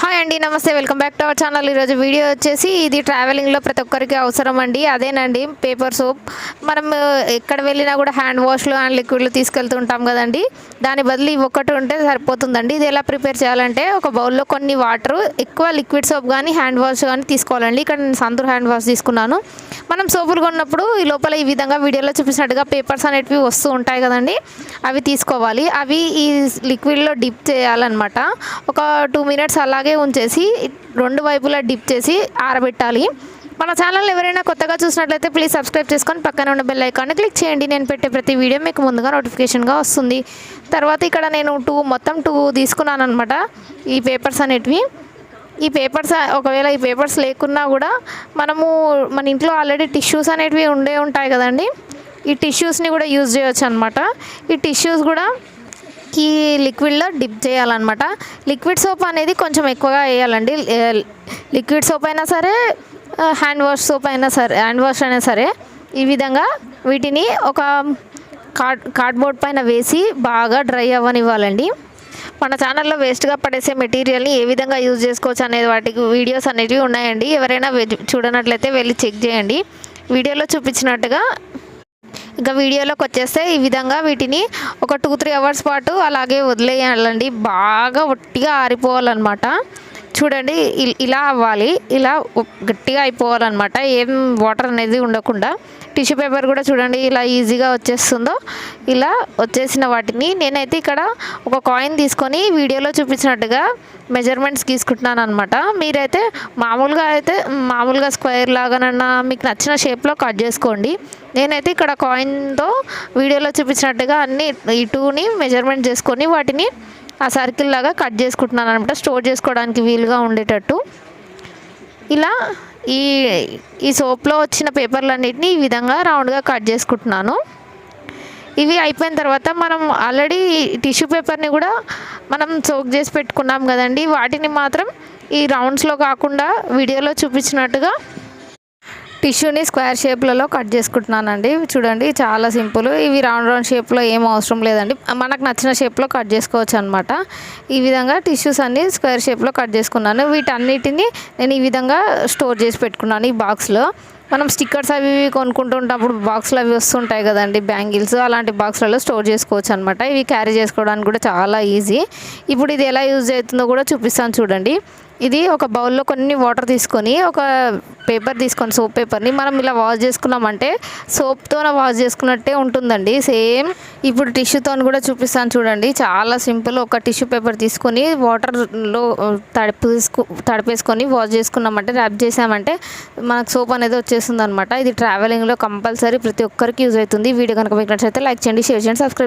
Hi అండి నమస్తే. Welcome back to our channel ఈరోజు వీడియో వచ్చేసి ఇది ట్రావెలింగ్లో ప్రతి ఒక్కరికి అవసరం అండి. అదేనండి పేపర్ సోప్ మనం ఎక్కడ వెళ్ళినా కూడా హ్యాండ్ వాష్లు హ్యాండ్ లిక్విడ్లు తీసుకెళ్తుంటాం కదండి. దాని బదులు ఇవి ఒక్కటి ఉంటే సరిపోతుందండి. ఇది ఎలా ప్రిపేర్ చేయాలంటే ఒక బౌల్లో కొన్ని వాటర్ ఎక్కువ లిక్విడ్ సోప్ కానీ హ్యాండ్ వాష్ కానీ తీసుకోవాలండి. ఇక్కడ నేను సంతూర్ హ్యాండ్ వాష్ తీసుకున్నాను. మనం సోపులు కొన్నప్పుడు ఈ లోపల ఈ విధంగా వీడియోలో చూపించినట్టుగా పేపర్స్ అనేటివి వస్తూ ఉంటాయి కదండి. అవి తీసుకోవాలి. అవి ఈ లిక్విడ్లో డిప్ చేయాలన్నమాట. ఒక టూ మినిట్స్ అలాగే ఉంచేసి రెండు వైపులా డిప్ చేసి ఆరబెట్టాలి. మన ఛానల్ ఎవరైనా కొత్తగా చూసినట్లయితే ప్లీజ్ సబ్స్క్రైబ్ చేసుకొని పక్కన ఉన్న బెల్ ఐకాన్ని క్లిక్ చేయండి. నేను పెట్టే ప్రతి వీడియో మీకు ముందుగా నోటిఫికేషన్గా వస్తుంది. తర్వాత ఇక్కడ నేను టూ మొత్తం టూ తీసుకున్నాను అనమాట ఈ పేపర్స్ అనేటివి. ఈ పేపర్స్ ఒకవేళ ఈ పేపర్స్ లేకున్నా కూడా మనము మన ఇంట్లో ఆల్రెడీ టిష్యూస్ అనేటివి ఉండే ఉంటాయి కదండి. ఈ టిష్యూస్ని కూడా యూజ్ చేయొచ్చు అనమాట ఈ టిష్యూస్ కూడా ఈ లిక్విడ్లో డిప్ చేయాలన్నమాట. లిక్విడ్ సోప్ అనేది కొంచెం ఎక్కువగా వేయాలండి. లిక్విడ్ సోప్ అయినా సరే హ్యాండ్ వాష్ సోప్ అయినా సరే హ్యాండ్ వాష్ అయినా సరే ఈ విధంగా వీటిని ఒక కార్డ్ కార్డ్బోర్డ్ పైన వేసి బాగా డ్రై అవ్వనివ్వాలండి. మన ఛానల్లో వేస్ట్గా పడేసే మెటీరియల్ని ఏ విధంగా యూజ్ చేసుకోవచ్చు అనేది వాటికి వీడియోస్ అనేవి ఉన్నాయండి. ఎవరైనా చూడనట్లయితే వెళ్ళి చెక్ చేయండి. వీడియోలో చూపించినట్టుగా ఇంకా వీడియోలోకి వచ్చేస్తే ఈ విధంగా వీటిని ఒక టూ త్రీ అవర్స్ పాటు అలాగే వదిలేయాలండి. బాగా ఒట్టిగా ఆరిపోవాలన్నమాట. చూడండి ఇలా అవ్వాలి. ఇలా గట్టిగా అయిపోవాలన్నమాట. ఏం వాటర్ అనేది ఉండకుండా. టిష్యూ పేపర్ కూడా చూడండి ఇలా ఈజీగా వచ్చేస్తుందో. ఇలా వచ్చేసిన వాటిని నేనైతే ఇక్కడ ఒక కాయిన్ తీసుకొని వీడియోలో చూపించినట్టుగా మెజర్మెంట్స్ తీసుకుంటున్నాను అనమాట మీరైతే మామూలుగా అయితే మామూలుగా స్క్వేర్ లాగానన్నా మీకు నచ్చిన షేప్లో కట్ చేసుకోండి. నేనైతే ఇక్కడ కాయిన్తో వీడియోలో చూపించినట్టుగా అన్ని ఈ టూని మెజర్మెంట్ చేసుకొని వాటిని ఆ సర్కిల్ లాగా కట్ చేసుకుంటున్నాను అనమాట. స్టోర్ చేసుకోవడానికి వీలుగా ఉండేటట్టు. ఇలా ఈ ఈ సోప్లో వచ్చిన పేపర్లన్నిటిని ఈ విధంగా రౌండ్గా కట్ చేసుకుంటున్నాను. ఇవి అయిపోయిన తర్వాత మనం ఆల్రెడీ టిష్యూ పేపర్ని కూడా మనం సోక్ చేసి పెట్టుకున్నాం కదండి. వాటిని మాత్రం ఈ రౌండ్స్లో కాకుండా వీడియోలో చూపించినట్టుగా టిష్యూని స్క్వేర్ షేప్లలో కట్ చేసుకుంటున్నానండి. చూడండి చాలా సింపుల్. ఇవి రౌండ్ రౌండ్ షేప్లో ఏం అవసరం లేదండి. మనకు నచ్చిన షేప్లో కట్ చేసుకోవచ్చు అనమాట ఈ విధంగా టిష్యూస్ అన్ని స్క్వేర్ షేప్లో కట్ చేసుకున్నాను. వీటన్నిటిని నేను ఈ విధంగా స్టోర్ చేసి పెట్టుకున్నాను ఈ బాక్స్లో. మనం స్టిక్కర్స్ అవి ఇవి కొనుక్కుంటుంటప్పుడు బాక్స్లు అవి వస్తుంటాయి కదండి బ్యాంగిల్స్. అలాంటి బాక్స్లలో స్టోర్ చేసుకోవచ్చు అనమాట ఇవి క్యారీ చేసుకోవడానికి కూడా చాలా ఈజీ. ఇప్పుడు ఇది ఎలా యూజ్ అవుతుందో కూడా చూపిస్తాను చూడండి. ఇది ఒక బౌల్లో కొన్ని వాటర్ తీసుకొని ఒక పేపర్ తీసుకొని సోప్ పేపర్ని మనం ఇలా వాష్ చేసుకున్నామంటే సోప్తో వాష్ చేసుకున్నట్టే ఉంటుందండి. సేమ్ ఇప్పుడు టిష్యూతో కూడా చూపిస్తాను చూడండి. చాలా సింపుల్ ఒక టిష్యూ పేపర్ తీసుకొని వాటర్లో తడిపేసుకు తడిపేసుకొని వాష్ చేసుకున్నామంటే ర్యాప్ చేసామంటే మనకు సోప్ అనేది వచ్చేస్తుంది అనమాట ఇది ట్రావెలింగ్లో కంపల్సరీ ప్రతి ఒక్కరికి యూజ్ అవుతుంది. వీడియో కనుక మీకు నచ్చితే లైక్ చేయండి షేర్ చేయండి సబ్స్క్రైబ్